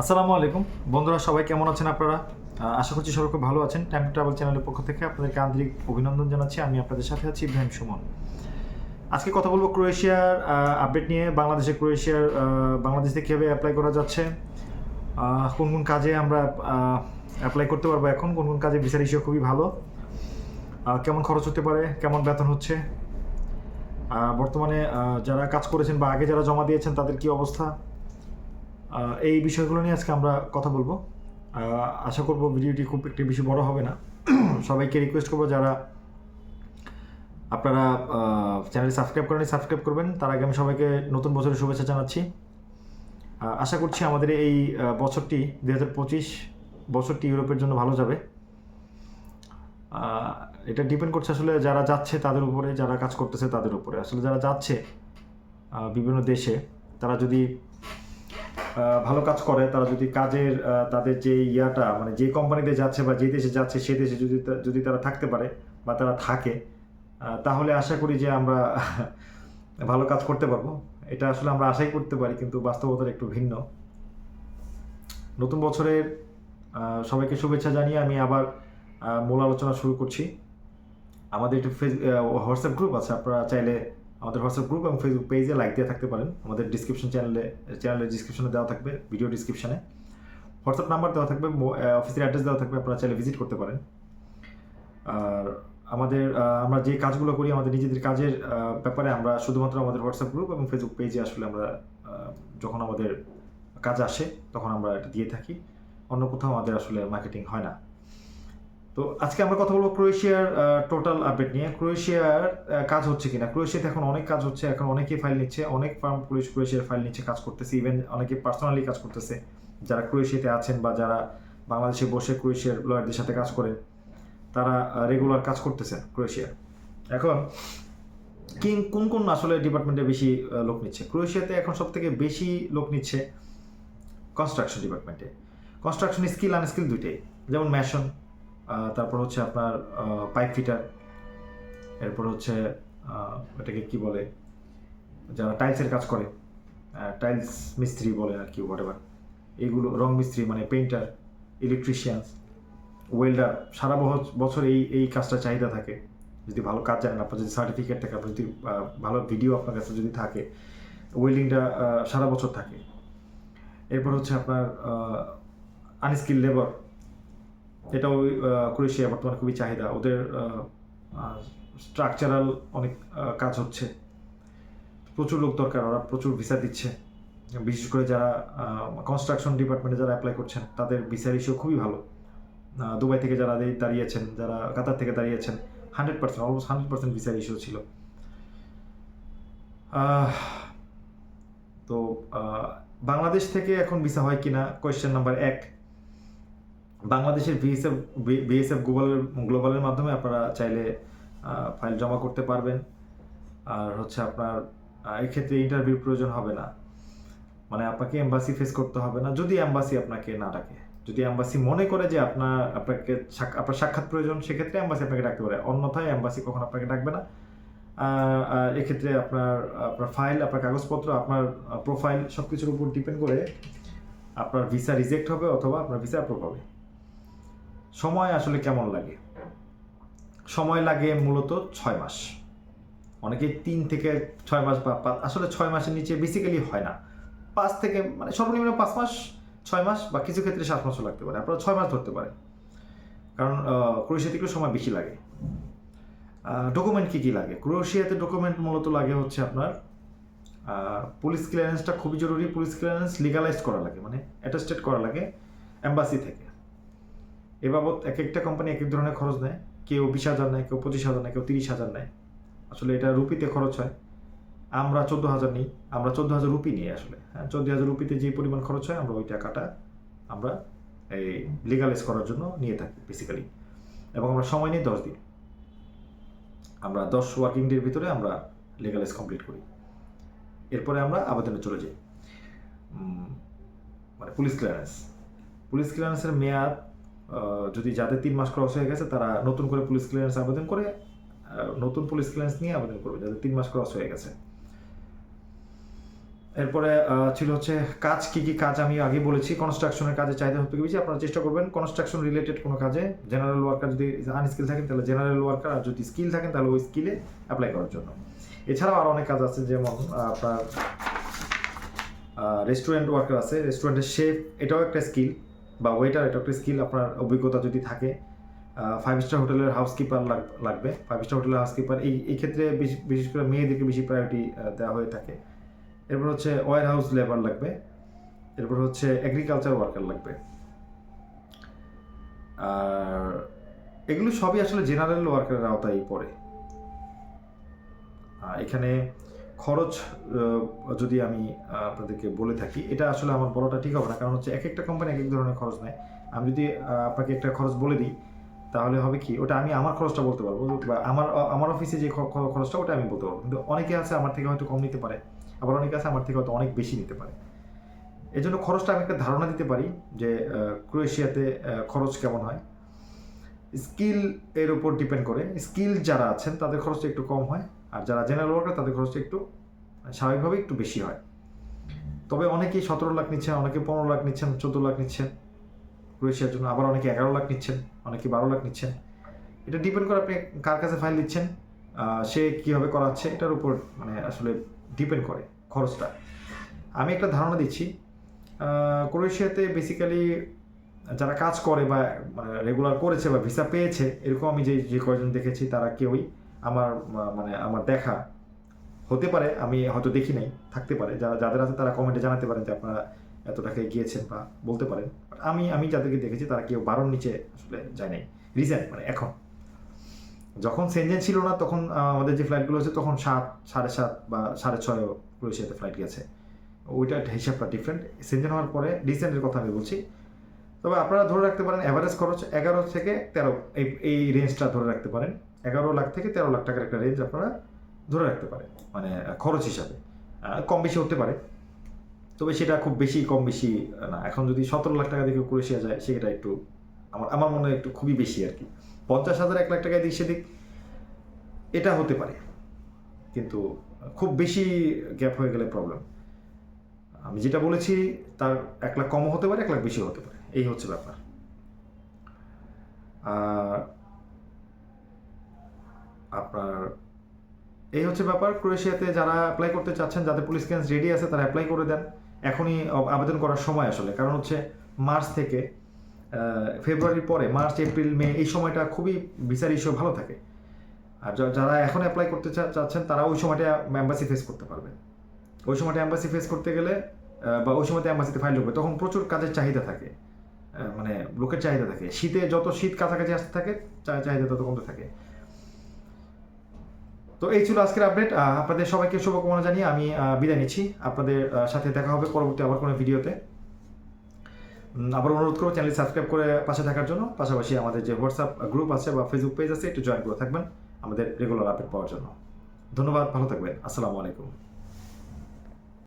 আসসালামু আলাইকুম। বন্ধুরা, সবাই কেমন আছেন আপনারা? আশা করছি সবাই খুব ভালো আছেন। টাইম ট্রাভেল চ্যানেলের পক্ষ থেকে আপনাদেরকে আন্তরিক অভিনন্দন জানাচ্ছি। আমি আপনাদের সাথে আছি ইব্রাহিম সুমন। আজকে কথা বলব ক্রোয়েশিয়ার আপডেট নিয়ে। বাংলাদেশে ক্রোয়েশিয়ার বাংলাদেশে কীভাবে অ্যাপ্লাই করা যাচ্ছে কোন কোন কাজে আমরা অ্যাপ্লাই করতে পারব এখন, কোন কোন কাজে ভিসা রেশিও খুবই ভালো কেমন খরচ হতে পারে, কেমন বেতন হচ্ছে বর্তমানে যারা কাজ করেছেন বা আগে যারা জমা দিয়েছেন তাদের কি অবস্থা এই বিষয়গুলো নিয়ে আজকে আমরা কথা বলব। আশা করব ভিডিওটি খুব একটি বেশি বড় হবে না। সবাইকে রিকোয়েস্ট করব যারা আপনারা চ্যানেল সাবস্ক্রাইব করেন সাবস্ক্রাইব করবেন। তার আগে আমি সবাইকে নতুন বছরের শুভেচ্ছা জানাচ্ছি। আশা করছি আমাদের এই বছরটি দুই হাজার পঁচিশ বছরটি ইউরোপের জন্য ভালো যাবে। এটা ডিপেন্ড করছে আসলে যারা যাচ্ছে তাদের উপরে, যারা কাজ করতেছে তাদের উপরে। আসলে যারা যাচ্ছে বিভিন্ন দেশে, তারা যদি ভালো কাজ করে, তারা যদি কাজের তাদের যে ইয়াটা মানে যে কোম্পানিতে যাচ্ছে বা যে দেশে যাচ্ছে, সে দেশে যদি যদি তারা থাকতে পারে বা তারা থাকে তাহলে আশা করি যে আমরা ভালো কাজ করতে পারব। এটা আসলে আমরা আশাই করতে পারি, কিন্তু বাস্তবতার একটু ভিন্ন। নতুন বছরের সবাইকে শুভেচ্ছা জানিয়ে আমি আবার মূল আলোচনা শুরু করছি। আমাদের একটু হোয়াটসঅ্যাপ গ্রুপ আছে, আপনারা চাইলে আমাদের হোয়াটসঅ্যাপ গ্রুপ এবং ফেসবুক পেজে লাইক দিয়ে থাকতে পারেন। আমাদের ডিসক্রিপশন চ্যানেলে চ্যানেলের ডিসক্রিপশনে দেওয়া থাকবে ভিডিও ডিসক্রিপশনে হোয়াটসঅ্যাপ নাম্বার দেওয়া থাকবে অফিসের অ্যাড্রেস দেওয়া থাকবে, আপনারা চাইলে ভিজিট করতে পারেন। আর আমাদের আমরা যে কাজগুলো করি, আমাদের নিজেদের কাজের ব্যাপারে আমরা শুধুমাত্র আমাদের হোয়াটসঅ্যাপ গ্রুপ এবং ফেসবুক পেজে আসলে আমরা যখন আমাদের কাজ আসে, তখন আমরা এটা দিয়ে থাকি। অন্য কোথাও আমাদের আসলে মার্কেটিং হয় না। তো আজকে আমরা কথা বলব ক্রোয়েশিয়ার টোটাল আপডেট নিয়ে। ক্রোয়েশিয়ার কাজ হচ্ছে কিনা? ক্রোয়েশিয়াতে এখন অনেক কাজ হচ্ছে, এখন অনেকেই ফাইল নিচ্ছে, অনেক ফার্ম ক্রোয়েশিয়ার ফাইল নিচ্ছে, কাজ করতেছে ইভেন অনেকে পার্সোনালি কাজ করতেছে। যারা ক্রোয়েশিয়াতে আছেন বা যারা বাংলাদেশে বসে ক্রোয়েশিয়ার লয়ারদের সাথে কাজ করেন, তারা রেগুলার কাজ করতেছেন ক্রোয়েশিয়া এখন কি কোন কোন আসলে ডিপার্টমেন্টে বেশি লোক নিচ্ছে? ক্রোয়েশিয়াতে এখন সব থেকে বেশি লোক নিচ্ছে কনস্ট্রাকশন ডিপার্টমেন্টে কনস্ট্রাকশন স্কিল আনস্কিল দুইটাই। যেমন ম্যাশন তারপর হচ্ছে আপনার পাইপ ফিটার এরপর হচ্ছে এটাকে কি বলে, যারা টাইলসের কাজ করে টাইলস মিস্ত্রি বলে আর কি হোয়াট এইগুলো রং মিস্ত্রি মানে পেইন্টার ইলেকট্রিশিয়ানস ওয়েল্ডার সারা বছর এই এই কাজটা চাহিদা থাকে। যদি ভালো কাজ জানেন, আপনার যদি সার্টিফিকেট থাকে, আপনার যদি ভালো ভিডিও আপনার কাছে যদি থাকে ওয়েল্ডিংটা সারা বছর থাকে। এরপর হচ্ছে আপনার আনস্কিল লেবার এটাও ক্রোয়েশিয়া বর্তমানে খুবই চাহিদা। ওদের স্ট্রাকচারাল অনেক কাজ হচ্ছে। প্রচুর লোক দরকার, ওরা প্রচুর ভিসা দিচ্ছে। বিশেষ করে যারা কনস্ট্রাকশন ডিপার্টমেন্টে যারা অ্যাপ্লাই করছেন, তাদের ভিসা রেশিও খুবই ভালো। দুবাই থেকে যারা দাঁড়িয়েছেন যারা কাতার থেকে দাঁড়িয়েছেন hundred percent almost hundred percent visa ratio ছিল। তো বাংলাদেশ থেকে এখন ভিসা হয় কিনা? কোয়েশ্চেন নাম্বার এক। বাংলাদেশের বিএসএফ বিএসএফ গ্লোবালের গ্লোবালের মাধ্যমে আপনারা চাইলে ফাইল জমা করতে পারবেন। আর হচ্ছে আপনার এক্ষেত্রে ইন্টারভিউ প্রয়োজন হবে না। মানে আপনাকে এম্বাসি ফেস করতে হবে না, যদি এম্বাসি আপনাকে না ডাকে। যদি এম্বাসি মনে করে যে আপনার, আপনাকে আপনার সাক্ষাৎ প্রয়োজন, সেক্ষেত্রে এম্বাসি আপনাকে ডাকতে পারে। অন্যথায় এম্বাসি কখন আপনাকে ডাকবে না। এক্ষেত্রে আপনার আপনার ফাইল আপনার কাগজপত্র, আপনার প্রোফাইল সব কিছুর উপর ডিপেন্ড করে আপনার ভিসা রিজেক্ট হবে অথবা আপনার ভিসা অ্যাপ্রুভ হবে। সময় আসলে কেমন লাগে? সময় লাগে মূলত ছয় মাস। অনেকে তিন থেকে ছয় মাস বা আসলে ছয় মাসের নিচে বেসিক্যালি হয় না। পাঁচ থেকে মানে সর্বনিম্ন পাঁচ মাস, ছয় মাস বা কিছু ক্ষেত্রে সাত মাসও লাগতে পারে। আপনারা ছয় মাস ধরতে পারেন। কারণ ক্রোয়েশিয়াতে একটু সময় বেশি লাগে। ডকুমেন্ট কী কী লাগে? ক্রোয়েশিয়াতে ডকুমেন্ট মূলত লাগে হচ্ছে আপনার পুলিশ ক্লিয়ারেন্সটা খুবই জরুরি। পুলিশ ক্লিয়ারেন্স লিগালাইজ করা লাগে মানে অ্যাটাস্টেড করা লাগে অ্যাম্বাসি থেকে। এ বাবদ এক একটা কোম্পানি এক এক ধরনের খরচ নেয়। কেউ বিশ হাজার নেয়, কেউ পঁচিশ হাজার নেয়, কেউ তিরিশ হাজার নেয়। আসলে এটা রুপিতে খরচ হয়। আমরা চোদ্দ হাজার নিই, আমরা চোদ্দ হাজার রুপি নিই আসলে। হ্যাঁ চোদ্দ হাজার রুপিতে যে পরিমাণ খরচ হয়, আমরা ওই টাকাটা আমরা এই লিগালাইজ করার জন্য নিয়ে থাকি বেসিক্যালি এবং আমরা সময় নিই দশ দিন। আমরা দশ ওয়ার্কিং ডের ভিতরে আমরা লিগালাইজ কমপ্লিট করি। এরপরে আমরা আবেদনে চলে যাই। মানে পুলিশ ক্লিয়ারেন্স পুলিশ ক্লিয়ারেন্সের মেয়াদ যদি যাদের তিন মাস ক্রস হয়ে গেছে, তারা নতুন করে পুলিশ ক্লিয়ারেন্স আবেদন করে নতুন পুলিশ ক্লিয়ারেন্স নিয়ে আবেদন করবে, যাদের তিন মাস ক্রস হয়ে গেছে। এরপরে ছিল হচ্ছে কাজ, কি কি কাজ আমি আগে বলেছি কনস্ট্রাকশনের কাজে চাহিদা হতে বেশি আপনারা চেষ্টা করবেন কনস্ট্রাকশন রিলেটেড কোনো কাজে জেনারেল ওয়ার্কার যদি আনস্কিল থাকেন, তাহলে জেনারেল ওয়ার্কার আর যদি স্কিল থাকেন, তাহলে ওই স্কিলে অ্যাপ্লাই করার জন্য। এছাড়াও আরও অনেক কাজ আছে, যেমন আপনার রেস্টুরেন্ট ওয়ার্কার আছে রেস্টুরেন্টের শেফ এটাও একটা স্কিল বা ওয়েটার এটাও একটা স্কিল আপনার অভিজ্ঞতা যদি থাকে ফাইভ স্টার হোটেলের হাউসকিপার লাগবে। ফাইভ স্টার হোটেলের হাউসকিপার এই এই ক্ষেত্রে বেশি- বিশেষ করে মেয়েদেরকে বেশি প্রায়োরিটি দেওয়া হয়ে থাকে। এরপর হচ্ছে ওয়ার হাউস লেবার লাগবে। এরপর হচ্ছে এগ্রিকালচার ওয়ার্কার লাগবে। আর এগুলো সবই আসলে জেনারেল ওয়ার্কারের আওতায় পড়ে। এখানে খরচ যদি আমি আপনাদেরকে বলে থাকি, এটা আসলে আমার বলাটা ঠিক হবে না। কারণ হচ্ছে এক একটা কোম্পানি এক এক ধরনের খরচ নেয়। আমি যদি আপনাকে একটা খরচ বলে দিই, তাহলে হবে কি, ওটা আমি আমার খরচটা বলতে পারব। বা আমার আমার অফিসে যে খরচটা, ওটা আমি বলতে পারব। কিন্তু অনেকে আছে আমার থেকে হয়তো কম নিতে পারে। আবার অনেকে আছে আমার থেকে হয়তো অনেক বেশি নিতে পারে। এই জন্য খরচটা আমি একটা ধারণা দিতে পারি যে ক্রোয়েশিয়াতে খরচ কেমন হয়। স্কিল এর উপর ডিপেন্ড করে। স্কিল যারা আছেন, তাদের খরচটা একটু কম হয়। আর যারা জেনারেল ওয়ার্কার তাদের খরচটা একটু স্বাভাবিকভাবে একটু বেশি হয়। তবে অনেকেই সতেরো লাখ নিচ্ছেন, অনেকে পনেরো লাখ নিচ্ছেন, চোদ্দ লাখ নিচ্ছেন। ক্রোয়েশিয়ার জন্য আবার অনেকে এগারো লাখ নিচ্ছেন, অনেকে বারো লাখ নিচ্ছেন। এটা ডিপেন্ড করে আপনি কার কাছে ফাইল দিচ্ছেন সে কীভাবে করাচ্ছে, এটার উপর মানে আসলে ডিপেন্ড করে খরচটা। আমি একটা ধারণা দিচ্ছি ক্রোয়েশিয়াতে বেসিক্যালি যারা কাজ করে বা মানে রেগুলার করেছে বা ভিসা পেয়েছে, এরকম আমি যে যে কয়জন দেখেছি, তারা কেউই আমার মানে আমার দেখা হতে পারে, আমি হয়তো দেখি নাই, থাকতে পারে। যারা, যাদের আছে তারা কমেন্টে জানাতে পারেন যে আপনারা এত টাকায় গিয়েছেন বা বলতে পারেন। আমি আমি যাদেরকে দেখেছি তারা কেউ বারোর নিচে আসলে যায় নাই। রিসেন্ট মানে এখন। যখন সেনজেন ছিল না, তখন আমাদের যে ফ্লাইটগুলো হচ্ছে তখন সাত, সাড়ে সাত বা সাড়ে ছয়ও ক্রোয়েশিয়াতে ফ্লাইট গেছে। ওইটার হিসাবটা ডিফারেন্ট সেনজেন হওয়ার পরে রিসেন্টের কথা আমি বলছি। তবে আপনারা ধরে রাখতে পারেন অ্যাভারেজ খরচ এগারো থেকে তেরো, এই এই রেঞ্জটা ধরে রাখতে পারেন। এগারো লাখ থেকে তেরো লাখ টাকার একটা রেঞ্জ আপনারা ধরে রাখতে পারেন মানে খরচ হিসাবে। কম বেশি হতে পারে। তবে সেটা খুব বেশি, কম বেশি না। এখন যদি সতেরো লাখ টাকা দিকে ক্রোয়েশিয়া যায়, সেটা একটু আমার আমার মনে হয় একটু খুবই বেশি আর কি। পঞ্চাশ হাজার, এক লাখ টাকায় দিক সেদিক, এটা হতে পারে। কিন্তু খুব বেশি গ্যাপ হয়ে গেলে প্রবলেম আমি যেটা বলেছি, তার এক লাখ কমও হতে পারে, এক লাখ বেশিও হতে পারে। এই হচ্ছে ব্যাপার। আর আপনার, এই হচ্ছে ব্যাপার। ক্রোয়েশিয়াতে যারা অ্যাপ্লাই করতে চাচ্ছেন, যাদের পুলিশ ক্যান্স রেডি আছে, তারা অ্যাপ্লাই করে দেন। এখনই আবেদন করার সময় আসলে। কারণ হচ্ছে মার্চ থেকে ফেব্রুয়ারির পরে, মার্চ, এপ্রিল, মে, এই সময়টা খুবই বিচার ইস্যু ভালো থাকে। আর যারা এখন অ্যাপ্লাই করতে চাচ্ছেন, তারা ওই সময়টা অ্যাম্বাসি ফেস করতে পারবেন ওই সময়টা অ্যাম্বাসি ফেস করতে গেলে বা ওই সময়তে অ্যাম্বাসিতে ফাইল ঢুকবে, তখন প্রচুর কাজের চাহিদা থাকে। মানে লোকের চাহিদা থাকে। শীতে যত শীত কাছাকাছি আসতে থাকে চাহিদা তত কমতে থাকে। তো এই ছিল আজকের আপডেট আপনাদের সবাইকে শুভকামনা জানিয়ে আমি বিদায় নিচ্ছি। আপনাদের সাথে দেখা হবে পরবর্তী আবার কোনো ভিডিওতে। আবার অনুরোধ করব চ্যানেল সাবস্ক্রাইব করে পাশে থাকার জন্য। পাশাপাশি আমাদের যে হোয়াটসঅ্যাপ গ্রুপ আছে বা ফেসবুক পেজ আছে, একটু জয়েন করে থাকবেন আমাদের রেগুলার আপডেট পাওয়ার জন্য। ধন্যবাদ, ভালো থাকবেন। আসসালামু আলাইকুম।